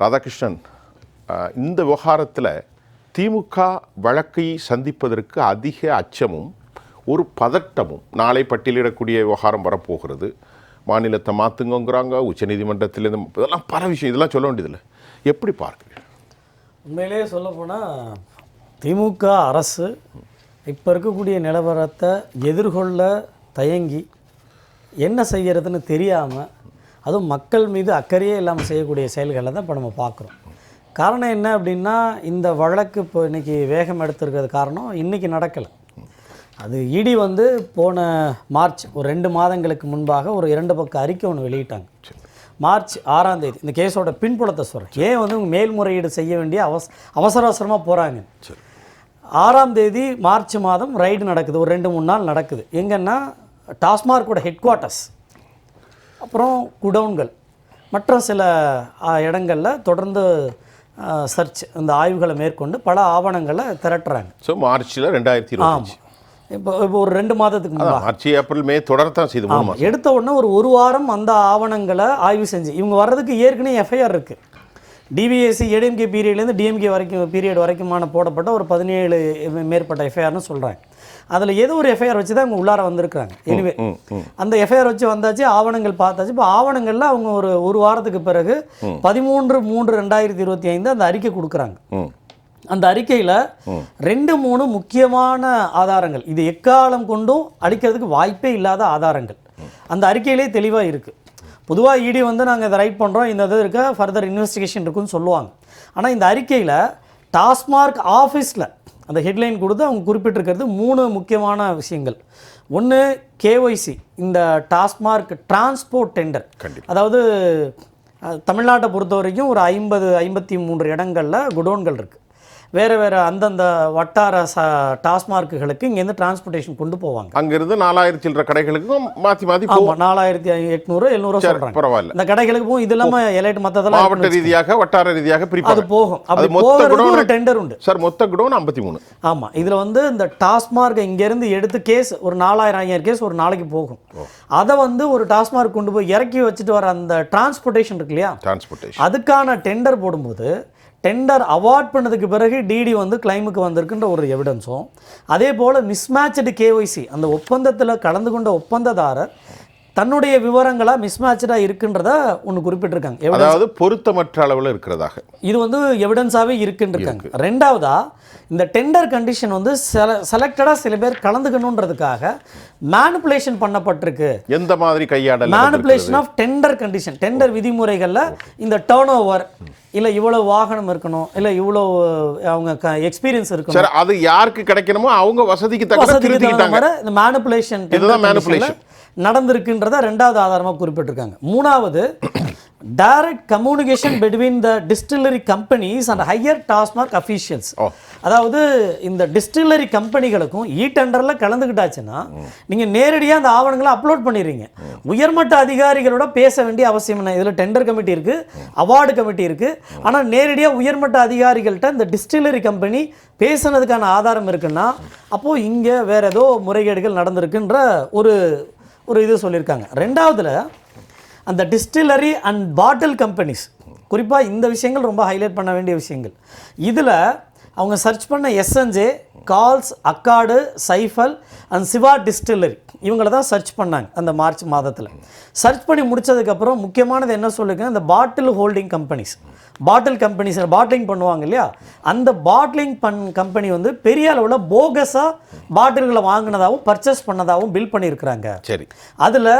ராதாகிருஷ்ணன் இந்த விவகாரத்தில் திமுக வழக்கை சந்திப்பதற்கு அதிக அச்சமும் ஒரு பதட்டமும் நாளை பட்டியலிடக்கூடிய விவகாரம் வரப்போகிறது. மாநிலத்தை மாற்றுங்கிறாங்க உச்சநீதிமன்றத்திலேருந்து இதெல்லாம் பல விஷயம் இதெல்லாம் சொல்ல வேண்டியதில்லை. எப்படி பார்க்குறீங்க? உண்மையிலேயே சொல்லப்போனால் திமுக அரசு இப்போ இருக்கக்கூடிய நிலவரத்தை எதிர்கொள்ள தயங்கி என்ன செய்கிறதுன்னு தெரியாமல் அதுவும் மக்கள் மீது அக்கறையே இல்லாமல் செய்யக்கூடிய செயல்களை தான் இப்போ நம்ம பார்க்குறோம். காரணம் என்ன அப்படின்னா இந்த வழக்கு இப்போ இன்றைக்கி வேகம் எடுத்திருக்கிறது காரணம் இன்றைக்கி நடக்கலை. அது இடி வந்து போன மார்ச் ஒரு ரெண்டு மாதங்களுக்கு முன்பாக ஒரு இரண்டு பக்க அறிக்கை ஒன்று வெளியிட்டாங்க. மார்ச் ஆறாம் தேதி இந்த கேஸோட பின்புலத்தை சொல்கிறேன் ஏன் வந்து மேல்முறையீடு செய்ய வேண்டிய அவச அவசர அவசரமாக போகிறாங்க ஆறாம் தேதி மார்ச் மாதம் ரைடு நடக்குது ஒரு ரெண்டு மூணு நாள் நடக்குது. எங்கன்னா டாஸ்மார்க்கோட ஹெட் குவார்ட்டர்ஸ் அப்புறம் குடவுன்கள் மற்ற சில இடங்கள்ல தொடர்ந்து சர்ச் இந்த ஆய்வுகளை மேற்கொண்டு பல ஆவணங்களை திரட்டுறாங்க. ஸோ மார்ச்சில் ரெண்டாயிரத்தி இருபது ஆமாம் இப்போ இப்போ ஒரு ரெண்டு மாதத்துக்கு முன்னாடி மார்ச் ஏப்ரல் மே தொடரத்தான் செய்து மாதம் எடுத்த உடனே ஒரு ஒரு வாரம் அந்த ஆவணங்களை ஆய்வு செஞ்சு இவங்க வர்றதுக்கு ஏற்கனவே எஃப்ஐஆர் இருக்குது டிவிஎஸ்சி ஏடிஎம்கே பீரியட்லேருந்து டிஎம்கே வரைக்கும் பீரியட் வரைக்குமான போடப்பட்ட ஒரு பதினேழு மேற்பட்ட எஃப்ஐஆர்னு சொல்கிறாங்க அதில் ஏதோ ஒரு எஃப்ஐஆர் வச்சு தான் அவங்க உள்ளார வந்திருக்காங்க எனிவே அந்த எஃப்ஐஆர் வச்சு வந்தாச்சு ஆவணங்கள் பார்த்தாச்சு. இப்போ ஆவணங்களில் அவங்க ஒரு ஒரு வாரத்துக்கு பிறகு பதிமூன்று மூன்று ரெண்டாயிரத்தி இருபத்தி ஐந்து அந்த அறிக்கை கொடுக்குறாங்க. அந்த அறிக்கையில் ரெண்டு மூணு முக்கியமான ஆதாரங்கள். இது எக்காலம் கொண்டும் அடிக்கிறதுக்கு வாய்ப்பே இல்லாத ஆதாரங்கள். அந்த அறிக்கையிலே தெளிவாக இருக்குது பொதுவாக இடி வந்து நாங்கள் இதை ரைட் பண்ணுறோம் இந்த இது இருக்க ஃபர்தர் இன்வெஸ்டிகேஷன் இருக்குன்னு சொல்லுவாங்க. ஆனால் இந்த அறிக்கையில் டாஸ்மார்க் ஆஃபீஸில் அந்த ஹெட்லைன் கொடுத்து அவங்க குறிப்பிட்டிருக்கிறது மூணு முக்கியமான விஷயங்கள். ஒன்று கேஒய்சி இந்த டாஸ்மார்க் டிரான்ஸ்போர்ட் டெண்டர். அதாவது தமிழ்நாட்டை பொறுத்த வரைக்கும் ஒரு ஐம்பது ஐம்பத்தி மூன்று இடங்களில் குடோன்கள் இருக்குது வேறு வேறு அந்தந்த வட்டார ச டாஸ்மார்க்குகளுக்கு இங்கேருந்து டிரான்ஸ்போர்ட்டேஷன் கொண்டு போவாங்க. அங்கிருந்து நாலாயிரம் சில்லற கடைகளுக்கும் மாற்றி மாற்றி போகும் ஆமாம் நாலாயிரத்தி எட்நூறு எழுநூறு சொல்கிறாங்க பரவாயில்ல. இந்த கடைகளுக்கு போகும் இது இல்லாமல் எலைட் மற்றதெல்லாம் மாவட்ட ரீதியாக வட்டார ரீதியாக அது பிரிப்பாங்க போகும். அப்படி அது மொத்த போகிறதுக்கு ஒரு டெண்டர் உண்டு. சார் மொத்த குடோன் ஐம்பத்தி மூணு ஆமாம் இதில் வந்து இந்த டாஸ்மார்க் இங்கேருந்து எடுத்து கேஸ் ஒரு நாலாயிரம் ஐயாயிரம் கேஸ் ஒரு நாளைக்கு போகும். அதை வந்து ஒரு டாஸ்மார்க் கொண்டு போய் இறக்கி வச்சுட்டு வர அந்த டிரான்ஸ்போர்ட்டேஷன் இருக்கு இல்லையா? டிரான்ஸ்போர்ட்டேஷன் அதுக்கான டெண்டர் போடும்போது டெண்டர் அவார்ட் பண்ணதுக்கு பிறகு டிடி வந்து கிளைமுக்கு வந்திருக்குன்ற ஒரு எவிடன்ஸும் அதே போல் மிஸ்மேட்சடு கேஒய்சி அந்த ஒப்பந்தத்தில் கலந்து கொண்ட ஒப்பந்ததாரர் தன்னுடைய விவரங்களா மிஸ்மேட்சடாக இருக்குன்றத ஒன்று குறிப்பிட்டிருக்காங்க. அதாவது பொருத்தமற்ற அளவில் இருக்கிறதாக. இது வந்து எவிடன்ஸாகவே இருக்குன்னு இருக்காங்க ரெண்டாவதா இந்த டெண்டர் கண்டிஷன் வந்து செல செலக்டடாக சில பேர் கலந்துக்கணுன்றதுக்காக மேனிப்புலேஷன் பண்ணப்பட்டிருக்கு. எந்த மாதிரி கையாடல் manipulation of tender condition tender விதிமுறைகளில் இந்த டேர்ன் ஓவர் இல்லை இவ்வளோ வாகனம் இருக்கணும் இல்லை இவ்வளோ அவங்க எக்ஸ்பீரியன்ஸ் இருக்கணும். சார் அது யாருக்கு கிடைக்கணுமோ அவங்க வசதிக்கு தக்க வசதிக்கு தகுந்த இந்த மேனிப்புலேஷன் இதுதான் manipulation. நடந்திருக்குன்றத ரெண்டாவது ஆதாரமாக குறிப்பிட்டிருக்காங்க. மூணாவது direct communication between the distillery companies and higher TASMAC officials. அதாவது இந்த டிஸ்டில்லரி கம்பெனிகளுக்கும் இ டெண்டரில் கலந்துக்கிட்டாச்சுன்னா நீங்கள் நேரடியாக அந்த ஆவணங்களை அப்லோட் பண்ணிடுறீங்க. உயர்மட்ட அதிகாரிகளோட பேச வேண்டிய அவசியம் என்ன? இதில் டெண்டர் கமிட்டி இருக்குது அவார்டு கமிட்டி இருக்குது ஆனால் நேரடியாக உயர்மட்ட அதிகாரிகள்கிட்ட இந்த டிஸ்டில்லரி கம்பெனி பேசுனதுக்கான ஆதாரம் இருக்குன்னா அப்போது இங்கே வேற ஏதோ முறைகேடுகள் நடந்திருக்குன்ற ஒரு ஒரு இது சொல்லியிருக்காங்க. ரெண்டாவதுல அந்த டிஸ்டிலரி அண்ட் பாட்டில் கம்பெனிஸ் குறிப்பாக இந்த விஷயங்கள் ரொம்ப ஹைலைட் பண்ண வேண்டிய விஷயங்கள். இதில் அவங்க சர்ச் பண்ண எஸ்என்ஜே கால்ஸ் அக்காடு சைஃபல் அண்ட் சிவா டிஸ்டில்லரி இவங்கள தான் சர்ச் பண்ணாங்க அந்த மார்ச் மாதத்தில். சர்ச் பண்ணி முடிச்சதுக்கப்புறம் முக்கியமானது என்ன சொல்லியிருக்காங்க இந்த bottle holding companies bottle companies bottling பண்ணுவாங்க இல்லையா? அந்த பாட்டிலிங் பண் கம்பெனி வந்து பெரிய அளவில் போகஸாக பாட்டில்களை வாங்கினதாகவும் பர்ச்சேஸ் பண்ணதாகவும் பில் பண்ணியிருக்கிறாங்க. சரி. அதில்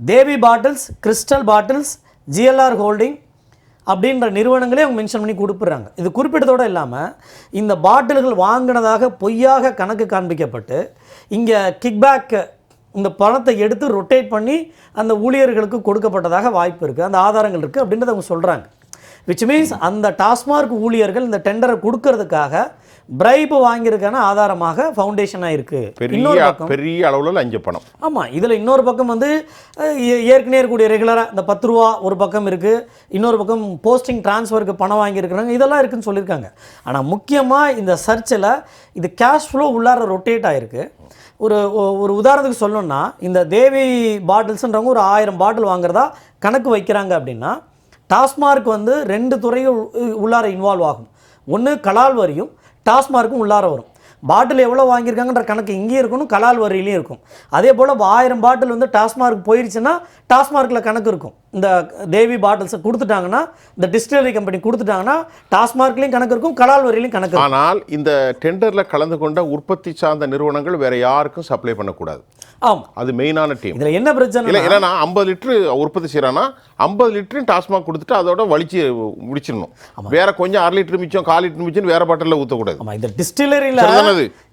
Devi bottles crystal bottles GLR holding அப்படின்ற நிறுவனங்களே அவங்க மென்ஷன் பண்ணி கொடுத்துட்றாங்க இது குறிப்பிட்டதோடு இல்லாமல் இந்த பாட்டில்கள் வாங்கினதாக பொய்யாக கணக்கு காண்பிக்கப்பட்டு இங்கே கிக்பேக்கு இந்த பணத்தை எடுத்து ரொட்டேட் பண்ணி அந்த ஊழியர்களுக்கு கொடுக்கப்பட்டதாக வாய்ப்பு இருக்குது அந்த ஆதாரங்கள் இருக்குது அப்படின்றத அவங்க சொல்கிறாங்க விச் மீன்ஸ் அந்த டாஸ்மார்க் ஊழியர்கள் இந்த டெண்டரை கொடுக்கறதுக்காக பிரைப் வாங்கியிருக்கான ஆதாரமாக ஃபவுண்டேஷனாக இருக்குது இன்னொரு பெரிய பக்கம் பெரிய அளவில் லஞ்ச பணம். ஆமாம் இதில் இன்னொரு பக்கம் வந்து ஏற்கனவே இருக்கக்கூடிய ரெகுலராக இந்த பத்து ரூபா ஒரு பக்கம் இருக்குது இன்னொரு பக்கம் போஸ்டிங் ட்ரான்ஸ்ஃபருக்கு பணம் வாங்கியிருக்கிறாங்க. இதெல்லாம் இருக்குன்னு சொல்லியிருக்காங்க. ஆனால் முக்கியமாக இந்த சர்ச்சில் இது கேஷ் ஃப்ளோ உள்ளார ரொட்டேட் ஆகிருக்கு ஒரு ஒரு உதாரணத்துக்கு சொல்லணும்னா இந்த தேவி பாட்டில்ஸ்ன்றவங்க ஒரு ஆயிரம் பாட்டில் வாங்குறதா கணக்கு வைக்கிறாங்க அப்படின்னா டாஸ்மார்க் வந்து ரெண்டு துறைகள் உ- உள்ளார இன்வால்வ் ஆகும். ஒன்று கலால் வரியும் டாஸ்மார்க்கும் உள்ளார வரும். பாட்டில் எவ்வளோ வாங்கியிருக்காங்கன்ற கணக்கு இங்கேயும் இருக்கணும் கலால் வரியிலையும் இருக்கும். அதே போல் ஆயிரம் பாட்டில் வந்து டாஸ்மார்க் போயிடுச்சுன்னா டாஸ்மார்க்கில் கணக்கு இருக்கும். இந்த தேவி பாட்டில்ஸை கொடுத்துட்டாங்கன்னா இந்த டிஸ்டிலரி கம்பெனி கொடுத்துட்டாங்கன்னா டாஸ்மார்க்லேயும் கணக்கு இருக்கும் கலால் வரியிலையும் கணக்கு ஆனால் இந்த டெண்டரில் கலந்து கொண்ட உற்பத்தி சார்ந்த நிறுவனங்கள் வேறு யாருக்கும் சப்ளை பண்ணக்கூடாது. ஆமாம் அது மெயினான டீம் இதில் என்ன இல்ல பிரச்சனை ஏன்னா ஐம்பது லிட்டரு உற்பத்தி செய்யறானா ஐம்பது லிட்டரும் டாஸ்மாக் கொடுத்துட்டு அதோட வலிச்சு முடிச்சிடணும். வேற கொஞ்சம் அரை லிட்டர் மிச்சம் கால் லிட்டர் மிச்சம் வேற பாட்டில் ஊற்றக்கூடாது ஆமாம் இந்த டிஸ்டிலரியில்?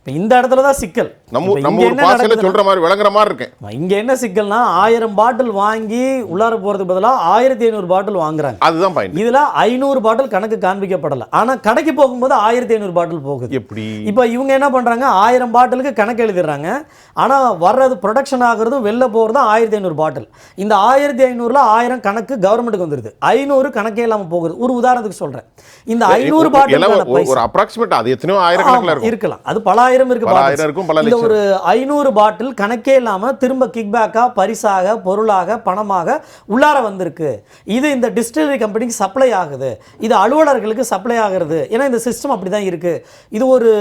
இப்போ இந்த இடத்துல தான் சிக்கல். நம்ம நம்ம ஒரு என்ன பாசையில சொல்ற மாதிரி விளங்குற மாதிரி இருக்கேன் ஆமா, இங்க என்ன சிக்கல்னா ஆயிரம் பாட்டில் வாங்கி உள்ளார போறதுக்கு பதிலா ஆயிரத்தி ஐநூறு பாட்டில் வாங்குறாங்க. அதுதான் பாயிண்ட் இதுல ஐநூறு பாட்டில் கணக்கு காண்பிக்கப்படல. ஆனா கடைக்கு போகும்போது ஆயிரத்தி ஐநூறு பாட்டில் போகுது. எப்படி? இப்போ இவங்க என்ன பண்றாங்க? ஆயிரம் பாட்டிலுக்கு கணக்கு எழுதிடுறாங்க. ஆனா வர்றது ப்ரொடக்ஷன் ஆகுறதும் வெளில போகிறதும் ஆயிரத்தி ஐநூறு பாட்டில். இந்த ஆயிரத்தி ஐநூறுல ஆயிரம் கணக்கு கவர்மெண்ட்டுக்கு வந்துருது. ஐநூறு கணக்கே இல்லாம போகுது. ஒரு உதாரணத்துக்கு சொல்றேன். இந்த ஐநூறு பாட்டில் ஒரு- அப்ராக்சிமேட் அது எத்தனையோ இருக்கும். இருக்கலாம். அது பல ஆயிரம் இருக்கு பல bottles. ஆயிரம் இருக்கும், பல இந்த ஒரு ஐநூறு பாட்டில் கணக்கே இல்லாம திரும்ப கிக்பேக்கா பரிசாக பொருளாக பணமாக உள்ளார வந்திருக்கு. இது இந்த டிஸ்டிலரி கம்பெனிக்கு சப்ளை ஆகுது. இது அலுவலர்களுக்கு சப்ளை ஆகுறது. ஏன்னா இந்த சிஸ்டம் அப்படி தான் இருக்கு. இது ஒரு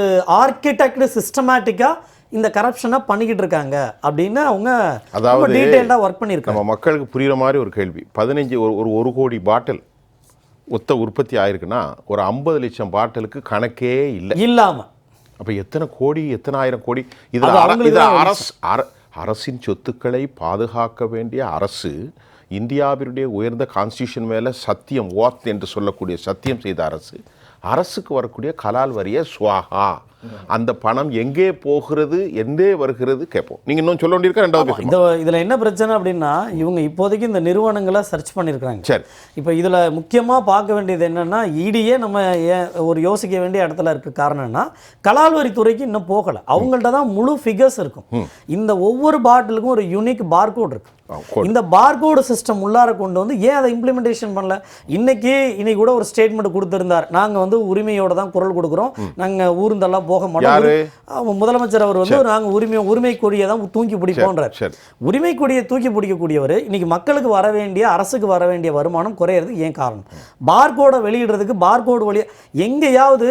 ஆர்கிடெக்ட் சிஸ்டமேட்டிக்கா இந்த கரப்ஷனை பண்ணிக்கிட்டு இருக்காங்க அப்படின்னு அவங்க அதாவது டீட்டெயில்டாக ஒர்க் பண்ணியிருக்காங்க. நம்ம மக்களுக்கு புரியுற மாதிரி ஒரு கேள்வி. பதினஞ்சு ஒரு ஒரு கோடி பாட்டில் ஒத்த உற்பத்தி ஆயிருக்குன்னா ஒரு ஐம்பது லட்சம் பாட்டிலுக்கு கணக்கே இல்லை. இல்லாம. அப்ப எத்தனை கோடி எத்தனை ஆயிரம் கோடி? இதுல இதுல அரசு அர- அரசின் சொத்துக்களை பாதுகாக்க வேண்டிய அரசு இந்தியாவினுடைய உயர்ந்த கான்ஸ்டியூஷன் மேல சத்தியம் ஓத் என்று சொல்லக்கூடிய சத்தியம் செய்த அரசு அரசுக்கு வரக்கூடிய கலால் வரிய சுவாகா. அந்த பணம் எங்கே போகிறது எங்கே வருகிறது கேட்போம். நீங்க இன்னும் சொல்ல வேண்டியிருக்கா? ரெண்டாவது இந்த இதுல என்ன பிரச்சனை அப்படின்னா இவங்க இப்போதைக்கு இந்த நிறுவனங்களை சர்ச் பண்ணியிருக்காங்க சரி. இப்போ இதில் முக்கியமாக பார்க்க வேண்டியது என்னென்னா இடியே நம்ம ஒரு யோசிக்க வேண்டிய இடத்துல இருக்க காரணம்னா கலால்வரி துறைக்கு இன்னும் போகலை. அவங்கள்ட்ட தான் முழு ஃபிகர்ஸ் இருக்கும். இந்த ஒவ்வொரு பாட்டிலுக்கும் ஒரு யூனிக் பார்கோட் இருக்கு. ஆ, code. இந்த பார்கோடு சிஸ்டம் உள்ளார கொண்டு வந்து ஏன் அதை இம்ப்ளிமெண்டேஷன் பண்ணல? இன்னைக்கு இன்னைக்கு கூட ஒரு ஸ்டேட்மெண்ட் கொடுத்திருந்தார். நாங்கள் வந்து உரிமையோட தான் குரல் கொடுக்குறோம். நாங்கள் ஊர்ந்தெல்லாம் போக மாட்டோம். முதலமைச்சர் அவர் வந்து நாங்கள் உரிமை உரிமை கொடியை தான் தூக்கி பிடிப்போன்றார் உரிமை கொடியை தூக்கி பிடிக்கக்கூடியவர் இன்னைக்கு மக்களுக்கு வர வேண்டிய அரசுக்கு வர வேண்டிய வருமானம் குறையிறதுக்கு ஏன் காரணம்? பார்கோடை வெளியிடுறதுக்கு பார்கோடு வழியா எங்கேயாவது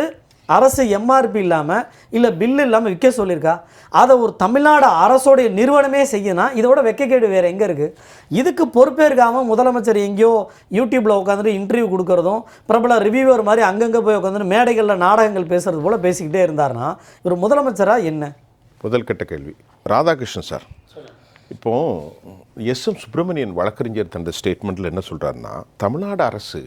அரசு எம்ஆர்பி இல்லாமல் இல்லை பில்லு இல்லாமல் விற்க சொல்லியிருக்கா? அதை ஒரு தமிழ்நாடு அரசோடைய நிறுவனமே செய்யணும் இதோட வெக்கக்கேடு வேறு எங்கே இருக்குது இதுக்கு பொறுப்பேற்காமல் முதலமைச்சர் எங்கேயோ யூடியூப்பில் உட்காந்துட்டு இன்டர்வியூ கொடுக்குறதும் பிரபல ரிவ்யூவர் மாதிரி அங்கங்கே போய் உட்காந்துட்டு மேடைகளில் நாடகங்கள் பேசுறது போல் பேசிக்கிட்டே இருந்தாருன்னா இவர் முதலமைச்சராக என்ன? முதல்கட்ட கேள்வி. ராதாகிருஷ்ணன் சார். இப்போ எஸ் எம் சுப்பிரமணியன் வழக்கறிஞர் தந்த ஸ்டேட்மெண்ட்டில் என்ன சொல்கிறாருன்னா தமிழ்நாடு அரசு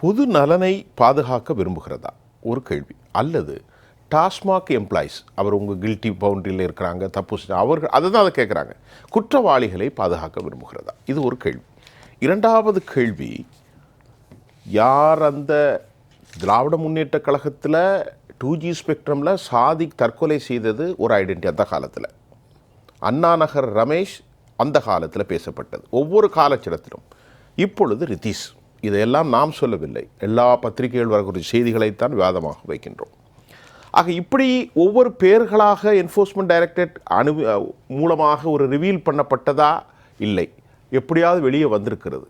பொது நலனை பாதுகாக்க விரும்புகிறதா? ஒரு கேள்வி. அல்லது டாஸ்மாக் எம்ப்ளாயிஸ் அவர் உங்கள் கில்ட்டி பவுண்டரியில் இருக்கிறாங்க தப்பு அவர்கள் அதை தான் அதை கேட்குறாங்க. குற்றவாளிகளை பாதுகாக்க விரும்புகிறதா? இது ஒரு கேள்வி. இரண்டாவது கேள்வி யார் அந்த திராவிட முன்னேற்ற கழகத்தில் டூ ஜி ஸ்பெக்ட்ரமில் சாதிக் தற்கொலை செய்தது ஒரு ஐடென்டி அந்த காலத்தில்? அண்ணா நகர் ரமேஷ் அந்த காலத்தில் பேசப்பட்டது. ஒவ்வொரு காலச்சிடத்திலும் இப்பொழுது ரிதீஷ் இதையெல்லாம் நாம் சொல்லவில்லை. எல்லா பத்திரிகைகள் வரக்கூடிய செய்திகளைத்தான் விவாதமாக வைக்கின்றோம். ஆக இப்படி ஒவ்வொரு பேர்களாக என்ஃபோர்ஸ்மெண்ட் டைரக்டரேட் அனு மூலமாக ஒரு ரிவீல் பண்ணப்பட்டதா? இல்லை. எப்படியாவது வெளியே வந்திருக்கிறது.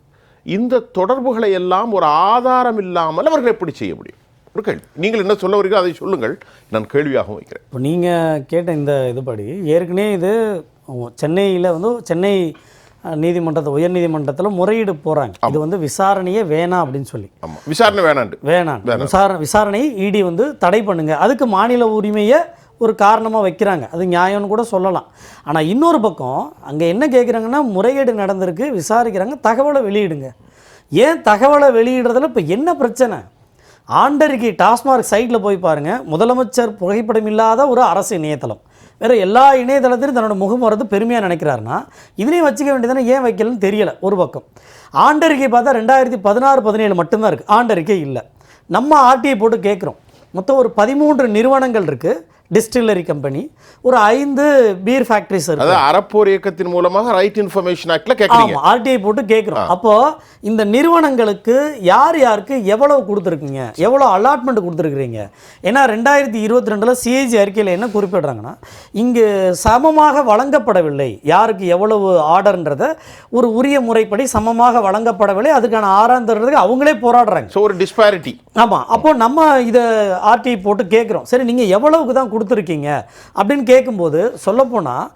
இந்த தொடர்புகளை எல்லாம் ஒரு ஆதாரம் இல்லாமல் அவர்கள் எப்படி செய்ய முடியும்? ஒரு கேள்வி. நீங்கள் என்ன சொல்ல வரீங்களோ அதை சொல்லுங்கள். நான் கேள்வியாகவும் வைக்கிறேன். இப்போ நீங்கள் கேட்ட இந்த இதுபடி ஏற்கனவே இது சென்னையில் வந்து சென்னை நீதிமன்றத்தை உயர்நீதிமன்றத்தில் முறையீடு போகிறாங்க இது வந்து விசாரணையே வேணாம் அப்படின்னு சொல்லி. ஆமாம் விசாரணை வேணாண்டு. வேணாம் விசாரணை விசாரணை இடி வந்து தடை பண்ணுங்க. அதுக்கு மாநில உரிமையை ஒரு காரணமாக வைக்கிறாங்க. அது நியாயம்னு கூட சொல்லலாம். ஆனால் இன்னொரு பக்கம் அங்கே என்ன கேட்குறாங்கன்னா முறைகேடு நடந்திருக்கு விசாரிக்கிறாங்க தகவலை வெளியிடுங்க. ஏன் தகவலை வெளியிடுறதுல இப்போ என்ன பிரச்சனை? ஆண்டறிக்கை டாஸ்மார்க் சைட்டில் போய் பாருங்கள் முதலமைச்சர் புகைப்படம் இல்லாத ஒரு அரசு இணையதளம். வேறு எல்லா இணையதளத்திலும் தன்னோட முகம் வரது பெருமையாக நினைக்கிறாருன்னா இதுலேயும் வச்சுக்க வேண்டியதானே ஏன் வைக்கலன்னு தெரியலை ஒரு பக்கம். ஆண்டறிக்கை பார்த்தா ரெண்டாயிரத்தி பதினாறு பதினேழு மட்டும்தான் இருக்குது ஆண்டறிக்கை இல்லை. நம்ம ஆர்டிஐ போட்டு கேட்குறோம். மொத்தம் ஒரு பதிமூன்று நிறுவனங்கள் இருக்குது டிஸ்டில்லரி கம்பெனி ஒரு ஐந்து பீர் ஃபேக்ட்ரிஸ் இருக்கு. அறப்போர் இயக்கத்தின் மூலமாக ரைட் இன்ஃபர்மேஷன் ஆக்ட்ல கேட்குறீங்க ஆமாம் ஆர்டிஐ போட்டு கேட்குறோம் அப்போ இந்த நிறுவனங்களுக்கு யார் யாருக்கு எவ்வளவு கொடுத்துருக்கீங்க? எவ்வளோ அலாட்மெண்ட் கொடுத்துருக்குறீங்க? ஏன்னா ரெண்டாயிரத்தி இருபத்தி ரெண்டில் சிஏஜி அறிக்கையில் என்ன குறிப்பிடுறாங்கன்னா இங்கு சமமாக வழங்கப்படவில்லை. யாருக்கு எவ்வளவு ஆர்டர்ன்றத ஒரு உரிய முறைப்படி சமமாக வழங்கப்படவில்லை. அதுக்கான ஆறாந்ததுக்கு அவங்களே போராடுறாங்க. ஸோ ஒரு டிஸ்பாரிட்டி ஆமாம் அப்போ நம்ம இதை ஆர்டிஐ போட்டு கேட்குறோம் சரி நீங்கள் எவ்வளவுக்கு தான் கொடுத்துருக்கீங்க அப்படின்னு கேட்கும்போது சொல்லப்போனால்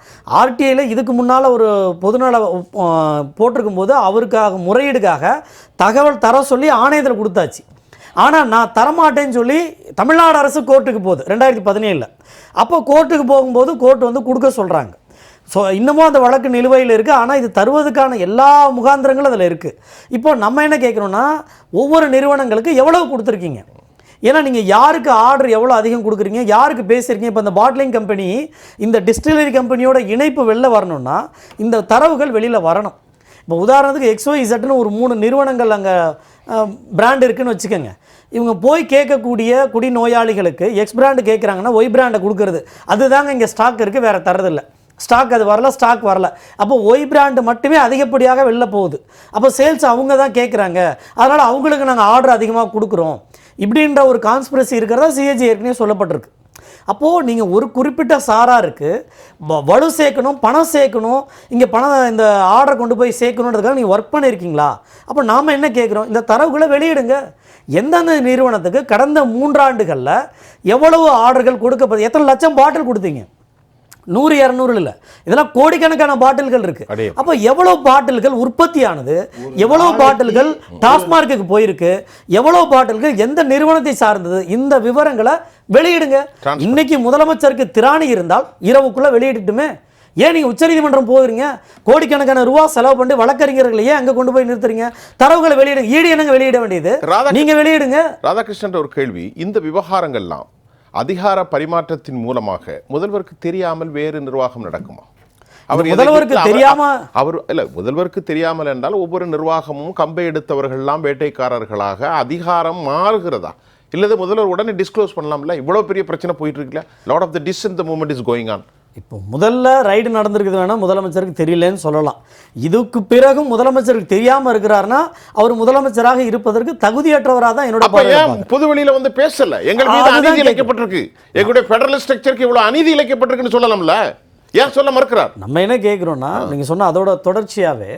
ஆர்டிஐயில் இதுக்கு முன்னால் ஒரு பொதுநல போட்டிருக்கும் போது அவருக்காக முறையீடுக்காக தகவல் தர சொல்லி ஆணையத்தில் கொடுத்தாச்சு. ஆனால் நான் தரமாட்டேன்னு சொல்லி தமிழ்நாடு அரசு கோர்ட்டுக்கு போகுது ரெண்டாயிரத்தி பதினேழில். அப்போ கோர்ட்டுக்கு போகும்போது கோர்ட் வந்து கொடுக்க சொல்கிறாங்க ஸோ இன்னமும் அந்த வழக்கு நிலுவையில் இருக்குது ஆனால் இது தருவதற்கான எல்லா முகாந்திரங்களும் அதில் இருக்குது இப்போ நம்ம என்ன கேட்குறோன்னா ஒவ்வொரு நிறுவனங்களுக்கு எவ்வளவு கொடுத்துருக்கீங்க? ஏன்னா நீங்கள் யாருக்கு ஆர்டர் எவ்வளோ அதிகம் கொடுக்குறீங்க யாருக்கு பேசியிருக்கீங்க இப்போ இந்த பாட்லிங் கம்பெனி இந்த டிஸ்டிலரி கம்பெனியோட இணைப்பு வெளில வரணும்னா இந்த தரவுகள் வெளியில் வரணும். இப்போ உதாரணத்துக்கு எக்ஸோ இசட்னு ஒரு மூணு நிறுவனங்கள் அங்கே பிராண்ட் இருக்குதுன்னு வச்சுக்கோங்க. இவங்க போய் கேட்கக்கூடிய குடி நோயாளிகளுக்கு எக்ஸ் பிராண்டு கேட்குறாங்கன்னா ஒய் பிராண்டை கொடுக்குறது. அதுதாங்க இங்கே ஸ்டாக் இருக்குது வேறு தரதில்லை ஸ்டாக் அது வரல ஸ்டாக் வரல. அப்போ ஒய் பிராண்டு மட்டுமே அதிகப்படியாக வெளில போகுது. அப்போ சேல்ஸ் அவங்க தான் கேட்குறாங்க அதனால் அவங்களுக்கு நாங்கள் ஆர்டர் அதிகமாக கொடுக்குறோம். இப்படின்ற ஒரு கான்ஸ்பிரசி இருக்கிறதா சிஏஜி ஏற்கனவே சொல்லப்பட்டிருக்கு. அப்போது நீங்கள் ஒரு குறிப்பிட்ட சாராருக்கு வ- வலு சேர்க்கணும் பணம் சேர்க்கணும் இங்கே பணம் இந்த ஆர்டரை கொண்டு போய் சேர்க்கணுன்றதுக்காக நீங்கள் ஒர்க் பண்ணியிருக்கீங்களா அப்போ நாம் என்ன கேட்குறோம்? இந்த தரவுகளை வெளியிடுங்க. எந்தெந்த நிறுவனத்துக்கு கடந்த மூன்றாண்டுகளில் எவ்வளவு ஆர்டர்கள் கொடுக்கப்பது எத்தனை லட்சம் பாட்டில் கொடுத்தீங்க? நூறு இரநூறு இல்லை. இதெல்லாம் கோடிக்கணக்கான பாட்டில்கள் இருக்கு. அப்போ எவ்வளவு பாட்டில்கள் உற்பத்தியானது? எவ்வளவு பாட்டில்கள் டாஸ்மார்க்குக்கு போயிருக்கு? எவ்வளவு பாட்டில்கள் எந்த நிறுவனத்தை சார்ந்தது? இந்த விவரங்களை வெளியிடுங்க. இன்னைக்கு முதலமைச்சருக்கு திராணி இருந்தால் இரவுக்குள்ள வெளியிடட்டுமே. ஏன் நீங்க உச்சநீதிமன்றம் போகிறீங்க? கோடிக்கணக்கான ரூபா செலவு பண்ணி வழக்கறிஞர்களை ஏன் அங்க கொண்டு போய் நிறுத்துறீங்க? தரவுகளை வெளியிடுங்க. ஈடு என்னங்க வெளியிட வேண்டியது. ராதா- நீங்க வெளியிடுங்க. ராதாகிருஷ்ணன் ஒரு கேள்வி. இந்த விவகாரங்கள்லாம் அதிகார பரிமாற்றத்தின் மூலமாக முதல்வருக்கு தெரியாமல் வேறு நிர்வாகம் நடக்குமா? அவர் முதல்வருக்கு தெரியாம- அவர் இல்ல முதல்வருக்கு தெரியாமல் என்றால் ஒவ்வொரு நிர்வாகமும் கம்பை எடுத்தவர்கள்லாம் வேட்டைக்காரர்களாக அதிகாரம் மாறுகிறதா? இல்லது முதல்வர் உடனே டிஸ்க்ளோஸ் பண்ணலாம்ல? இவ்வளவு பெரிய பிரச்சனை போயிட்டு இருக்குல்ல? லாட் ஆஃப் த டிஸ் இந்த மூமெண்ட் இஸ் கோயிங் ஆன் இப்போ முதல்ல ரைடு நடந்திருக்குது வேணால் முதலமைச்சருக்கு தெரியலன்னு சொல்லலாம். இதுக்கு பிறகும் முதலமைச்சருக்கு தெரியாமல் இருக்கிறாருன்னா அவர் முதலமைச்சராக இருப்பதற்கு தகுதியற்றவராக தான் என்னோட அப்ப பார்வை ஏன் இருப்பாங்க. பொது வெளியில வந்து பேசல? எங்கள் மீது அதுதான் அநீதி. இழைக்கப்பட்டிருக்கு. எங்களுடைய ஃபெடரல் ஸ்ட்ரக்சருக்கு இவ்வளவு அநீதி இழைக்கப்பட்டிருக்குன்னு சொல்லலாம்ல? ஏன் சொல்ல மறுக்கிறார்? நம்ம என்ன கேட்குறோன்னா நீங்கள் சொன்ன அதோட தொடர்ச்சியாகவே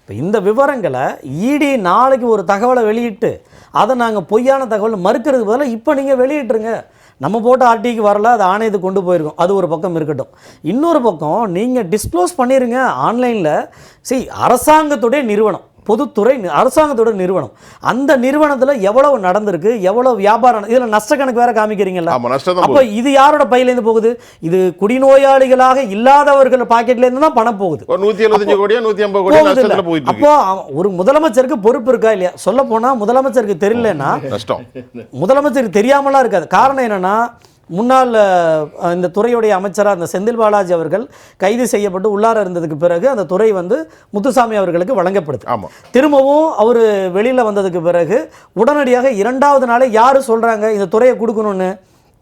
இப்போ இந்த விவரங்களை இடி நாளைக்கு ஒரு தகவலை வெளியிட்டு அதை நாங்கள் பொய்யான தகவல் மறுக்கிறதுக்கு பதிலாக இப்போ நீங்கள் வெளியிட்டுருங்க. நம்ம போட்ட ஆர்டிக்கு வரல அது ஆணையத்துக்கு கொண்டு போயிருக்கோம். அது ஒரு பக்கம் இருக்கட்டும். இன்னொரு பக்கம் நீங்கள் டிஸ்க்ளோஸ் பண்ணிடுங்க ஆன்லைனில் சரி அரசாங்கத்துடைய நிறுவனம். பொதுத்துறை அரசாங்கத்தோட நிறுவனம். அந்த நிறுவனத்தில் எவ்வளவு நடந்திருக்கு எவ்வளவு வியாபாரம் இதில் நஷ்ட கணக்கு வேற தான் அப்போ இது யாரோட பையிலேருந்து போகுது? இது குடிநோயாளிகளாக இல்லாதவர்கள் பாக்கெட்ல இருந்து தான் பணம் போகுது. எழுபத்தஞ்சு கோடியா ஐம்பது இருக்கு. அப்போ ஒரு முதலமைச்சருக்கு பொறுப்பு இருக்கா இல்லையா? சொல்ல போனா முதலமைச்சருக்கு தெரியலன்னா முதலமைச்சருக்கு தெரியாமலாம் இருக்காது. காரணம் என்னன்னா முன்னாள் இந்த துறையுடைய அமைச்சராக அந்த செந்தில் பாலாஜி அவர்கள் கைது செய்யப்பட்டு உள்ளார இருந்ததுக்கு பிறகு அந்த துறை வந்து முத்துசாமி அவர்களுக்கு வழங்கப்படுது. ஆமா. திரும்பவும் அவர் வெளியில் வந்ததுக்கு பிறகு உடனடியாக இரண்டாவது நாளே யார் சொல்கிறாங்க இந்த துறையை கொடுக்கணும்னு?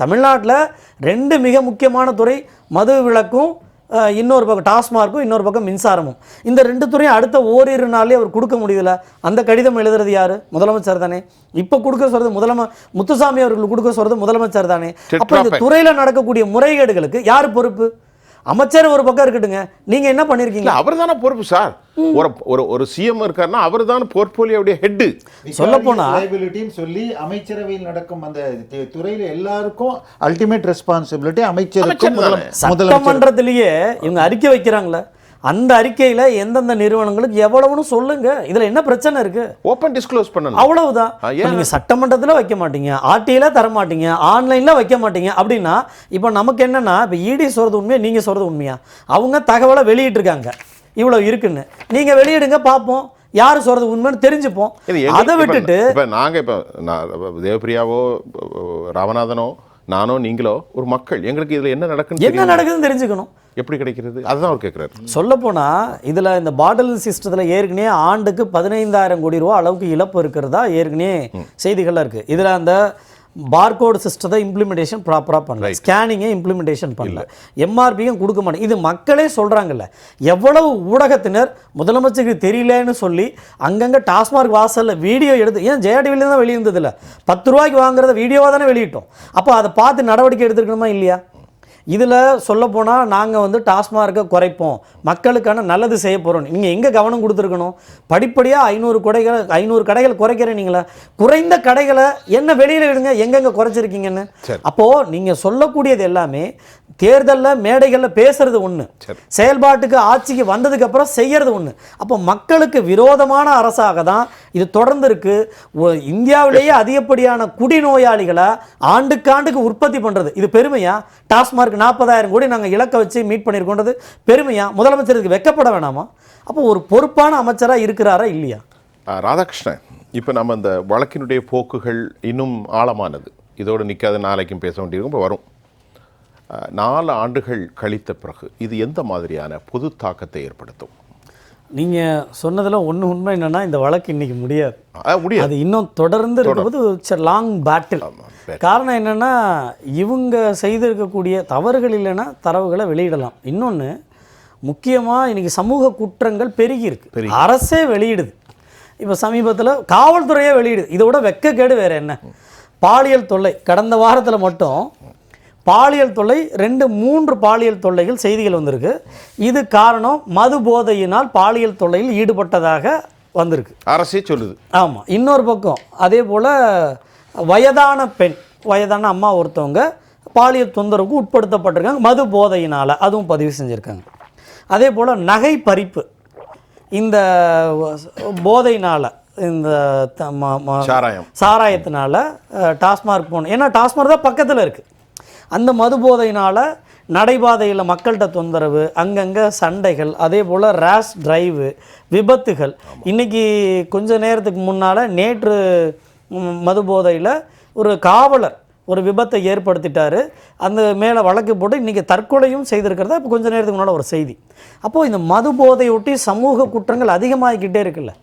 தமிழ்நாட்டில் ரெண்டு மிக முக்கியமான துறை மது விலக்கும் அஹ், இன்னொரு பக்கம் டாஸ்மார்க்கும் இன்னொரு பக்கம் மின்சாரமும். இந்த ரெண்டு துறையும் அடுத்த ஓரிரு நாள்லயே அவர் கொடுக்க முடியல. அந்த கடிதம் எழுதுறது யாரு? முதலமைச்சர் தானே. இப்போ கொடுக்க சொல்றது முதலம முத்துசாமி அவர்களுக்கு கொடுக்க சொல்றது முதலமைச்சர் தானே. அப்போ இந்த. துறையில் நடக்கக்கூடிய முறைகேடுகளுக்கு யார் பொறுப்பு? அமைச்சர் ஒரு பக்கம் இருக்கட்டுங்க. நீங்க என்ன பண்ணிருக்கீங்க? இல்ல அவர் தானே பொறுப்பு சார். ஒரு ஒரு ஒரு சிஎம் இருக்காருன்னா அவர் தான் போர்ட்போலியோடைய ஹெட் சொல்லப்போனா- லைபிலிட்டின்னு சொல்லி அமைச்சரவையில் நடக்கும் அந்த துறையில எல்லாருக்கும் அல்டிமேட் ரெஸ்பான்சிபிலிட்டி அமைச்சருக்கும் அமைச்சர் சட்டமன்றத்திலேயே இவங்க அறிக்கை வைக்கிறாங்களே. அந்த அறிக்கையில எந்தெந்த நிறுவனங்களுக்கு எவ்வளவுன்னு சொல்லுங்க. இதுல என்ன பிரச்சனை இருக்கு? ஓப்பன் டிஸ்க்ளோஸ் பண்ணணும். அவ்வளவுதான். ஆ, இப்ப ஏன்? நீங்க சட்டமன்றத்துல வைக்க மாட்டீங்க. ஆர்டிஐல தர மாட்டீங்க. ஆன்லைன்ல வைக்க மாட்டீங்க. அப்படின்னா இப்போ நமக்கு என்னன்னா இப்போ இடி சொல்றது உண்மையா நீங்க சொல்றது உண்மையா? அவங்க தகவலை வெளியிட்டிருக்காங்க. இவ்வளவு இருக்குன்னு. நீங்க வெளியிடுங்க பார்ப்போம். யாரு சொல்றது உண்மைன்னு தெரிஞ்சுப்போம். அதை விட்டுட்டு இப்ப நாங்க இப்ப தேவப்பிரியாவோ ராமநாதனோ நானோ நீங்களோ ஒரு மக்கள். எங்களுக்கு இதுல என்ன நடக்குன்னு என்ன நடக்குதுன்னு தெரிஞ்சுக்கணும். எப்படி கிடைக்கிறது? அதுதான் அவர் கேட்கிறாரு சொல்லப்போனால் இதில் இந்த பாட்டில் சிஸ்டத்தில் ஏற்கனவே ஆண்டுக்கு பதினைந்தாயிரம் கோடி ரூபா அளவுக்கு இழப்பு இருக்கிறதா? ஏற்கனவே செய்திகள்லாம் இருக்குது இதில் அந்த பார்கோடு சிஸ்டத்தை இம்ப்ளிமெண்டேஷன் ப்ராப்பராக பண்ணல. ஸ்கேனிங்கை இம்ப்ளிமெண்டேஷன் பண்ணல. எம்ஆர்பியும் கொடுக்க மாட்டேங்க இது மக்களே சொல்கிறாங்கல்ல எவ்வளவு ஊடகத்தினர் முதலமைச்சருக்கு தெரியலன்னு சொல்லி அங்கங்கே டாஸ்மார்க் வாசலில் வீடியோ எடுத்து ஏன் ஜெயா டிவில தான் வெளியிருந்ததில்ல பத்து ரூபாய்க்கு வாங்குறத வீடியோவாக தானே வெளியிட்டோம். அப்போ அதை பார்த்து நடவடிக்கை எடுத்துருக்கணுமா இல்லையா? இதில் சொல்லப்போனால் நாங்கள் வந்து டாஸ்மார்க்கை குறைப்போம். மக்களுக்கான நல்லது செய்ய போகிறோம். நீங்கள் எங்கே கவனம் கொடுத்துருக்கணும்? படிப்படியாக ஐநூறு கடைகள் ஐநூறு கடைகள் குறைக்கிறீங்களா குறைந்த கடைகளை என்ன வெளியில் விடுங்க எங்கெங்கே குறைச்சிருக்கீங்கன்னு? சரி. அப்போது நீங்கள் சொல்லக்கூடியது எல்லாமே தேர்தலில் மேடைகளில் பேசுறது ஒன்று. செயல்பாட்டுக்கு ஆட்சிக்கு வந்ததுக்கப்புறம் செய்யறது ஒன்று அப்போ மக்களுக்கு விரோதமான அரசாக தான் இது தொடர்ந்து இருக்கு இந்தியாவிலேயே அதிகப்படியான குடிநோயாளிகளை ஆண்டுக்காண்டுக்கு உற்பத்தி பண்ணுறது இது பெருமையா? டாஸ்மார்க் நாற்பதாயிரம் கோடி நாங்கள் இலக்கை வச்சு மீட் பண்ணியிருக்கோன்றது பெருமையா? முதலமைச்சருக்கு வெக்கப்பட வேணாமா? அப்போ ஒரு பொறுப்பான அமைச்சராக இருக்கிறாரா இல்லையா? ராதாகிருஷ்ணன் இப்போ நம்ம இந்த வழக்கினுடைய போக்குகள் இன்னும் ஆழமானது. இதோடு நிற்காத நாளைக்கும் பேச வேண்டியிருக்கும் இப்போ வரும். நாலு ஆண்டுகள் கழித்த பிறகு இது எந்த மாதிரியான பொது தாக்கத்தை ஏற்படுத்தும்? நீங்கள் சொன்னதில் ஒன்று உண்மை என்னன்னா இந்த வழக்கு இன்னைக்கு முடியாது. முடியாது. அது இன்னும் தொடர்ந்து இருக்கும்போது லாங் பேட்டில். காரணம் என்னன்னா இவங்க செய்திருக்கக்கூடிய தவறுகள் இல்லைன்னா தரவுகளை வெளியிடலாம். இன்னொன்று முக்கியமாக இன்னைக்கு சமூக குற்றங்கள் பெருகி. இருக்கு அரசே வெளியிடுது. இப்போ சமீபத்தில் காவல்துறையே வெளியிடுது. இதை விட வெக்கக்கேடு வேற என்ன? பாலியல் தொல்லை. கடந்த வாரத்தில் மட்டும் பாலியல் தொல்லை ரெண்டு மூன்று பாலியல் தொல்லைகள் செய்திகள் வந்திருக்கு. இது காரணம் மது போதையினால் பாலியல் தொல்லையில் ஈடுபட்டதாக வந்திருக்கு. அரசே சொல்லுது. ஆமாம் இன்னொரு பக்கம் அதே போல் வயதான பெண் வயதான அம்மா ஒருத்தவங்க பாலியல் தொந்தரவுக்கு உட்படுத்தப்பட்டிருக்காங்க மது போதையினால் அதுவும் பதிவு செஞ்சுருக்காங்க. அதே போல் நகை பறிப்பு இந்த போதையினால் இந்த சாராயம். சாராயத்தினால டாஸ்மார்க் போகணும் ஏன்னா டாஸ்மார்க் தான் பக்கத்தில் இருக்குது அந்த மது போதையினால் நடைபாதையில் மக்கள்கிட்ட தொந்தரவு அங்கங்கே சண்டைகள் அதே போல் ரேஷ் டிரைவு விபத்துகள். இன்றைக்கி கொஞ்ச நேரத்துக்கு முன்னால் நேற்று மது போதையில் ஒரு காவலர் ஒரு விபத்தை ஏற்படுத்திட்டாரு. அந்த மேலே வழக்கு போட்டு இன்றைக்கி தற்கொலையும் செய்திருக்கிறதா இப்போ கொஞ்ச நேரத்துக்கு முன்னால் ஒரு செய்தி. அப்போது இந்த மது போதையொட்டி சமூக குற்றங்கள் அதிகமாகிக்கிட்டே இருக்குல்ல.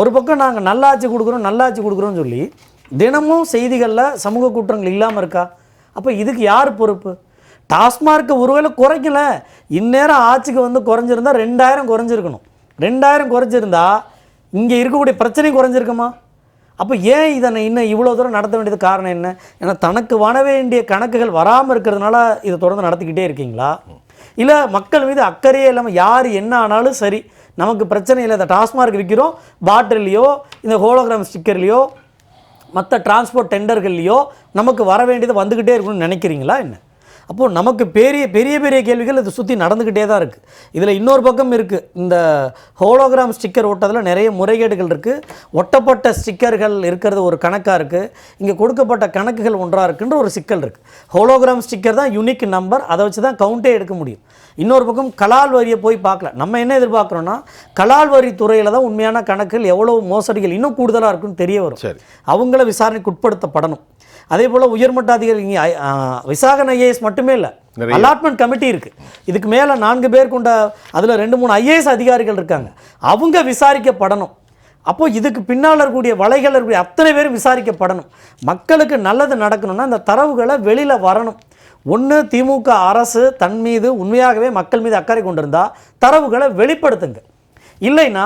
ஒரு பக்கம் நாங்கள் நல்லாட்சி கொடுக்குறோம் நல்லாட்சி கொடுக்குறோம்னு சொல்லி தினமும் செய்திகளில் சமூக குற்றங்கள் இல்லாமல் இருக்கா? அப்போ இதுக்கு யார் பொறுப்பு? டாஸ்மார்க்கை ஒருவேளை குறைக்கல. இந்நேரம் ஆட்சிக்கு வந்து குறைஞ்சிருந்தா ரெண்டாயிரம் குறைஞ்சிருக்கணும். ரெண்டாயிரம் குறைஞ்சிருந்தா இங்கே இருக்கக்கூடிய பிரச்சனை குறைஞ்சிருக்குமா? அப்போ ஏன் இதை இன்னும் இவ்வளோ தூரம் நடத்த வேண்டியது காரணம் என்ன? ஏன்னா தனக்கு வர வேண்டிய கணக்குகள் வராமல் இருக்கிறதுனால இதை தொடர்ந்து நடத்திக்கிட்டே இருக்கீங்களா? இல்லை மக்கள் மீது அக்கறையே இல்லாமல் யார் என்ன ஆனாலும் சரி நமக்கு பிரச்சனை இல்லை. இந்த டாஸ்மார்க் விற்கிறோம் பாட்டில்லையோ இந்த ஹோலோகிராம் ஸ்டிக்கர்லையோ மற்ற டிரான்ஸ்போர்ட் டெண்டர்கள்லையோ நமக்கு வர வேண்டியது வந்துக்கிட்டே இருக்கணும்னு நினைக்கிறீங்களா என்ன? அப்போது நமக்கு பெரிய பெரிய பெரிய கேள்விகள் இது சுற்றி நடந்துக்கிட்டே தான் இருக்குது இதில் இன்னொரு பக்கம் இருக்குது இந்த ஹோலோகிராம் ஸ்டிக்கர் ஒட்டதில் நிறைய முறைகேடுகள் இருக்குது ஒட்டப்பட்ட ஸ்டிக்கர்கள் இருக்கிறது ஒரு கணக்காக இருக்குது இங்கே கொடுக்கப்பட்ட கணக்குகள் ஒன்றாக இருக்குன்ற ஒரு சிக்கல் இருக்குது ஹோலோகிராம் ஸ்டிக்கர் தான் யூனிக் நம்பர் அதை வச்சு தான் கவுண்டே எடுக்க முடியும். இன்னொரு பக்கம் கலால் வரியை போய் பார்க்கல. நம்ம என்ன எதிர்பார்க்குறோன்னா கலால் வரி துறையில் தான் உண்மையான கணக்குகள் எவ்வளவு மோசடிகள் இன்னும் கூடுதலாக இருக்குன்னு தெரிய வரும். சரி. அவங்கள விசாரணைக்கு உட்படுத்தப்படணும். அதே போல் உயர்மட்ட அதிகாரி இங்கே விசாகன் ஐஏஎஸ் மட்டுமே இல்லை. அலாட்மெண்ட் கமிட்டி இருக்குது இதுக்கு மேலே நான்கு பேர் கொண்ட அதில் ரெண்டு மூணு ஐஏஎஸ் அதிகாரிகள் இருக்காங்க. அவங்க விசாரிக்கப்படணும். அப்போ இதுக்கு பின்னால் இருக்கக்கூடிய வலைகள் இருக்கக்கூடிய அத்தனை பேரும் விசாரிக்கப்படணும். மக்களுக்கு நல்லது நடக்கணும்னா இந்த தரவுகளை வெளியில் வரணும். ஒன்று திமுக அரசு தன் மீது உண்மையாகவே மக்கள் மீது அக்கறை கொண்டிருந்தா தரவுகளை வெளிப்படுத்துங்க. இல்லைன்னா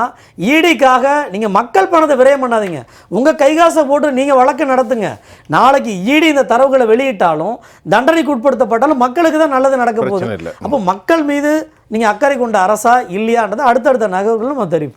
ஈடிக்காக நீங்கள் மக்கள் பணத்தை விரயம் பண்ணாதீங்க. உங்கள் கைகாசை போட்டு நீங்கள் வழக்கு நடத்துங்க. நாளைக்கு ஈடி இந்த தரவுகளை வெளியிட்டாலும் தண்டனைக்கு உட்படுத்தப்பட்டாலும் மக்களுக்கு தான் நல்லது நடக்க போகுது. அப்போ மக்கள் மீது நீங்கள் அக்கறை கொண்ட அரசா இல்லையான்றது அடுத்தடுத்த நகர்வுகள் நம்ம தெரியும்